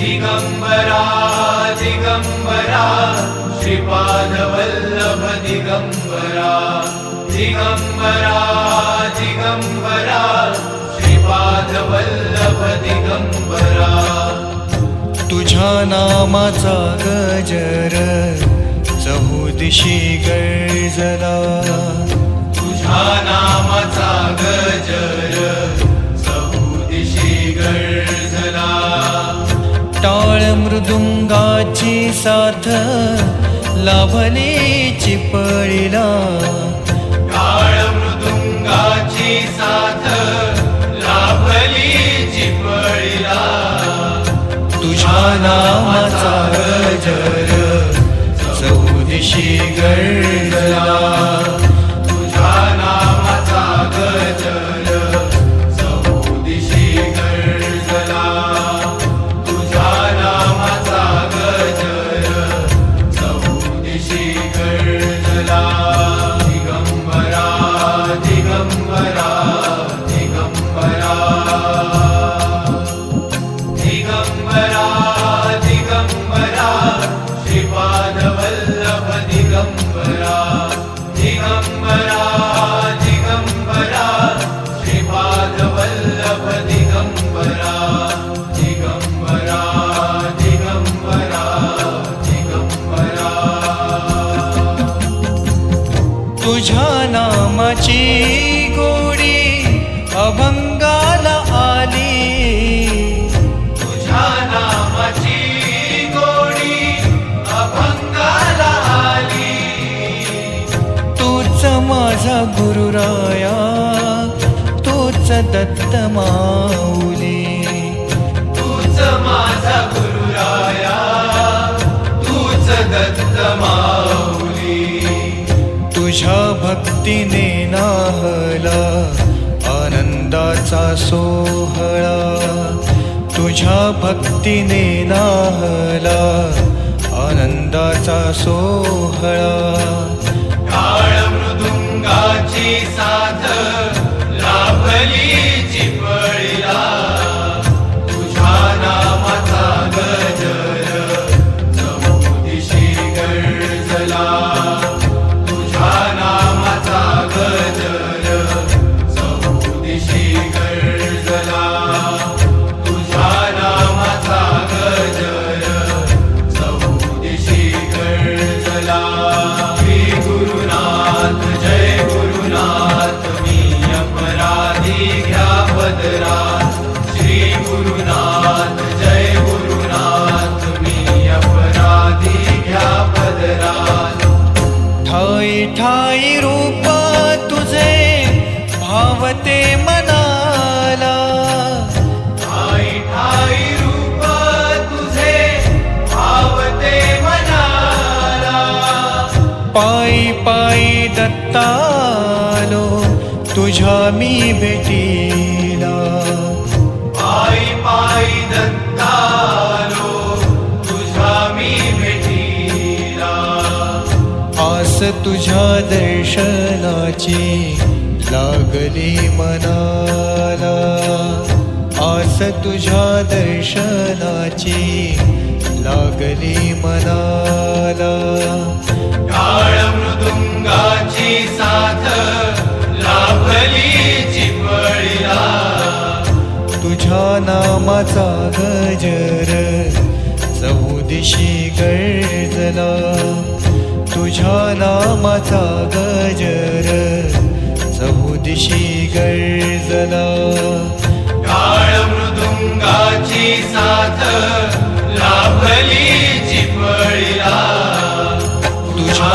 दिगम्बरा दिगम्बरा श्रीपादवल्लभ दिगम्बरा दिगम्बरा दिगम्बरा श्रीपादवल्लभ दिगम्बरा तुझ्या नामाचा गजर चहुदिशी गजरा तुझ्या नामाचा गजर मृदुंगाची साथ लाभली चिपळीला काळ मृदुंगाची साथ लाभली चिपळीला तुझ्या श्रीपादवल्लभ माझा गुरुराया तूच दत्त माऊली. तूच माझा गुरुराया तूच दत्त माऊली. तुझ्या भक्तीने नाहला आनंदाचा सोहळा. तुझ्या भक्तीने नाहला आनंदाचा सोहळा. पायी दत्तालो तुझ्या मी भेटीला. पायी पायी दत्तालो तुझ्या मी भेटीला. आस तुझ्या दर्शनाची लागली मनाला. आस तुझ्या दर्शनाची लागली मनाला. मृदुंगाची साथ लाभली चिपळीला. तुझ्या नामाचा गजर चौदिशी गर्जला तुझ्या नामाचा गजर चौदिशी गर्जला काळ मृदुंगाची साथ लाभली चिपळीला. तुझ्या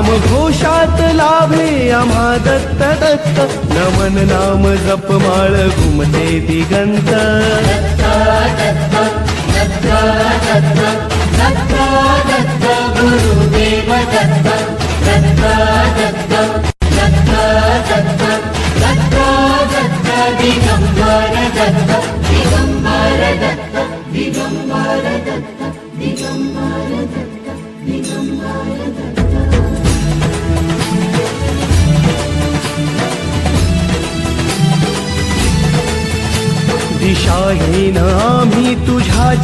नाम घोषात लाभे आम्हा दत्त दत्त. नमन नाम जपमाळ घुमते दिगंत.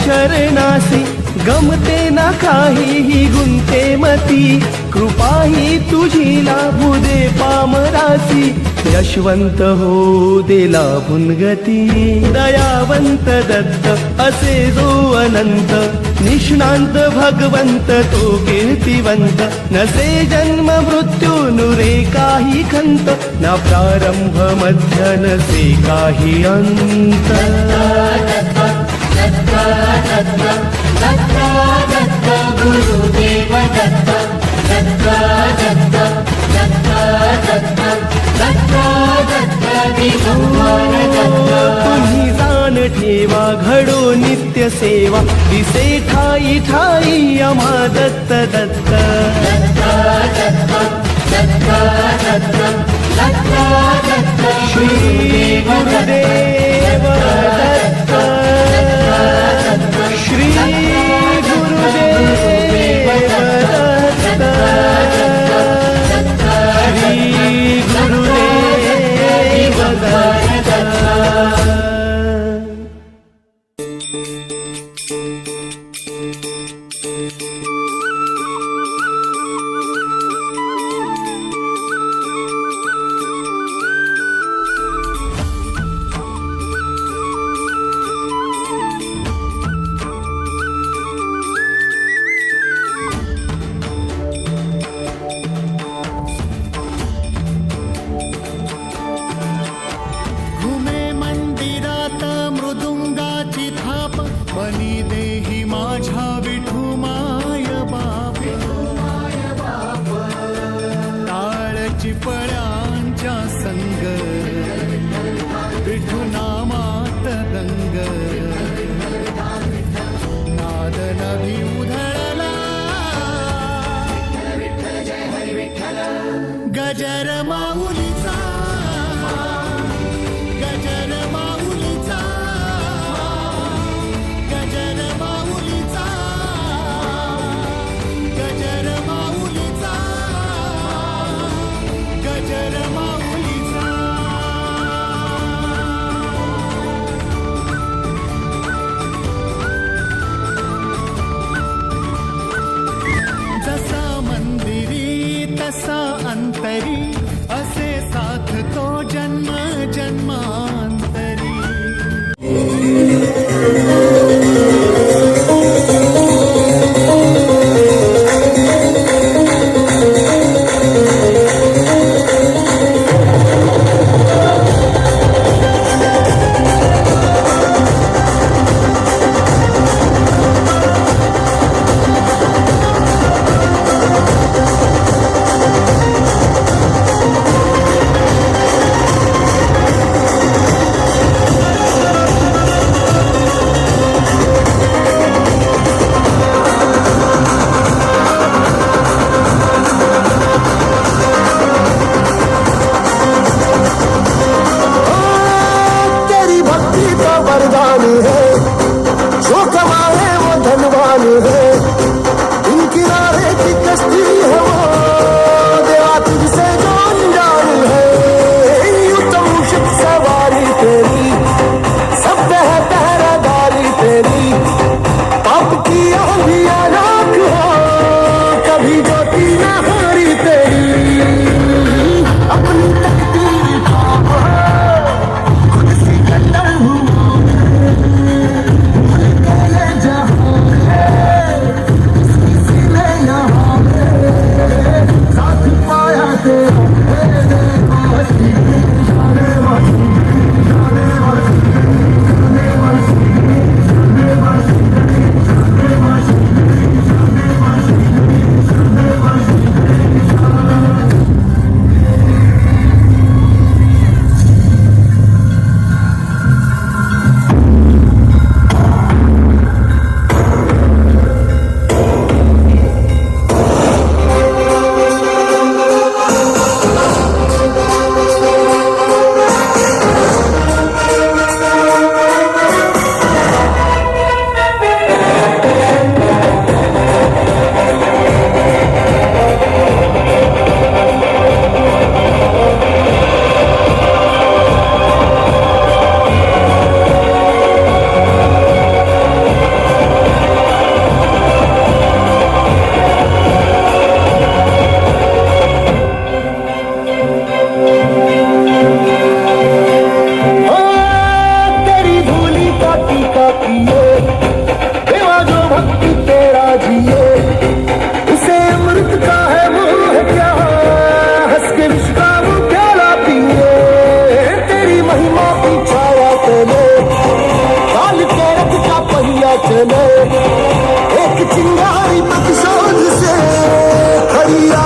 शरणासी गमते ना काहीही गुंते मती. कृपाही तुझी लाभू दे पामरासी. यशवंत हो देला भुनगती दयावंत दत्त असे जो अनंत. निष्णांत भगवंत तो कीर्तिवंत. नसे जन्म मृत्यू नुरे काही खंत. ना प्रारंभ मध्य नसे काही अंत. दत्त दत्त दत्त गुरुदेव दत्त दत्त दत्त दत्त दत्त दत्त दत्त दत्त तुम्ही जाण ठेवा घडो नित्य सेवा. दिसे ठाई ठाई आम्हा दत्त दत्त. दत्त दत्त दत्त दत्त दत्त श्री गुरुदेव दत्त. का पहिया चले एक चिंगारी पक्षोज से. हरिया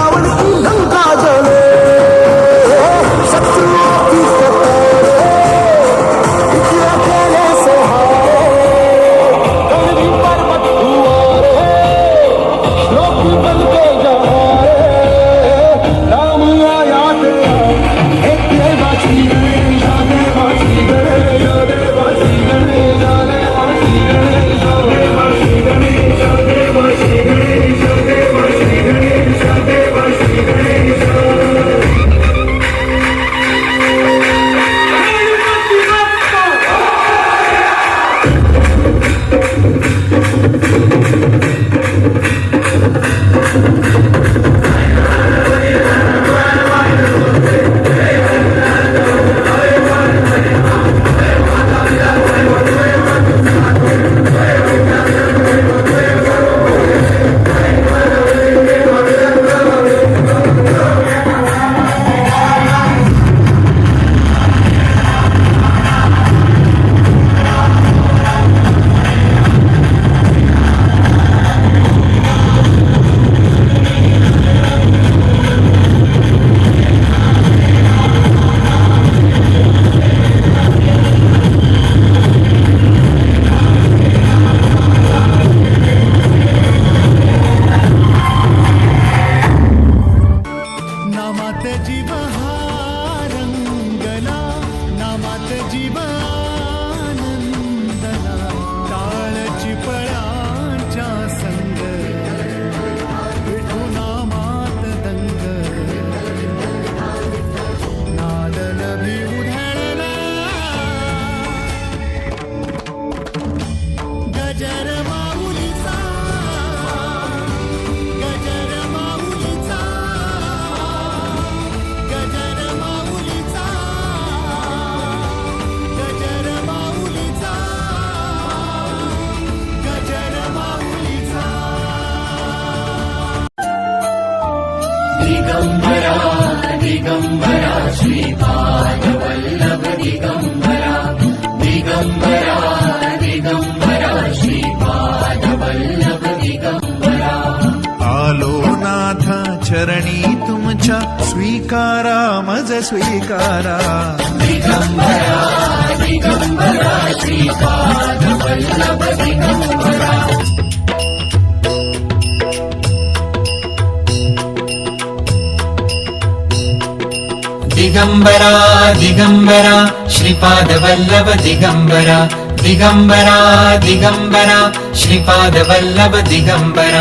आलो नाथ चरणी तुमच्या स्वीकारा मज स्वीकारा. दिगम्बरा दिगम्बरा श्रीपादवल्लभ दिगम्बरा दिगंबरा दिगम्बरा श्रीपादवल्लभ दिगम्बरा दिगम्बरा दिगंबरा. दिगम्बरा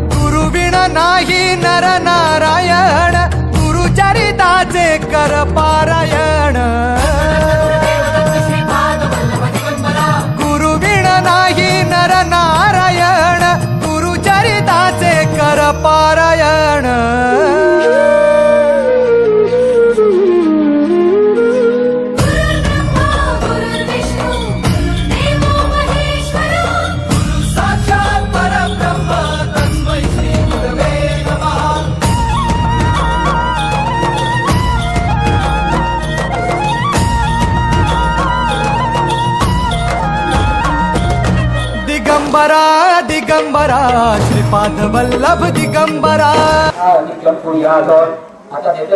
नाही नर नारायण गुरुचरिताचे कर पारायण. दिगंबरा दिगंबरा श्रीपाद वल्लभ दिगंबरा नित्यम कुर्यात आता नेता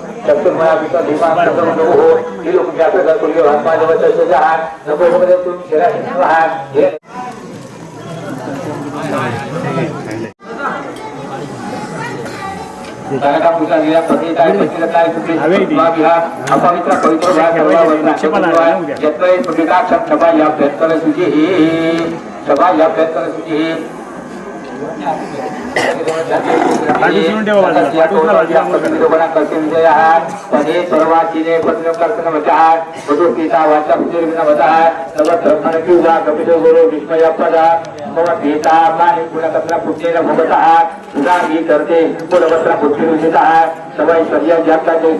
शक्तिमया विकत भीमा नमो हो ही लोक व्यापक तुल्य हनुमान जवळ सजा आहात नको मध्ये तुम्ही शिरा शिकलो आहात हे पूजा केल्या पती काय पती काय कुठे विहार अपवित्र पवित्र भाग सर्व वर्णा यत्र पतिकाक्षम सभा या प्रयत्न सुजी सभा या प्रयत्न सुजी सर्वाचीने पत्र कर्तन वचः वधू सीता वाचा पुजर्विन वचः सर्व धर्मण किंवा कपिल गुरु विस्मय पदा मम पीता पाणी गुणकत्र पुण्येन भवतः सुधा जाता जय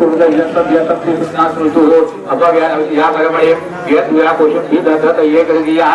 स्मृतु या कर्मणे पोषण ही दत्त एक दिया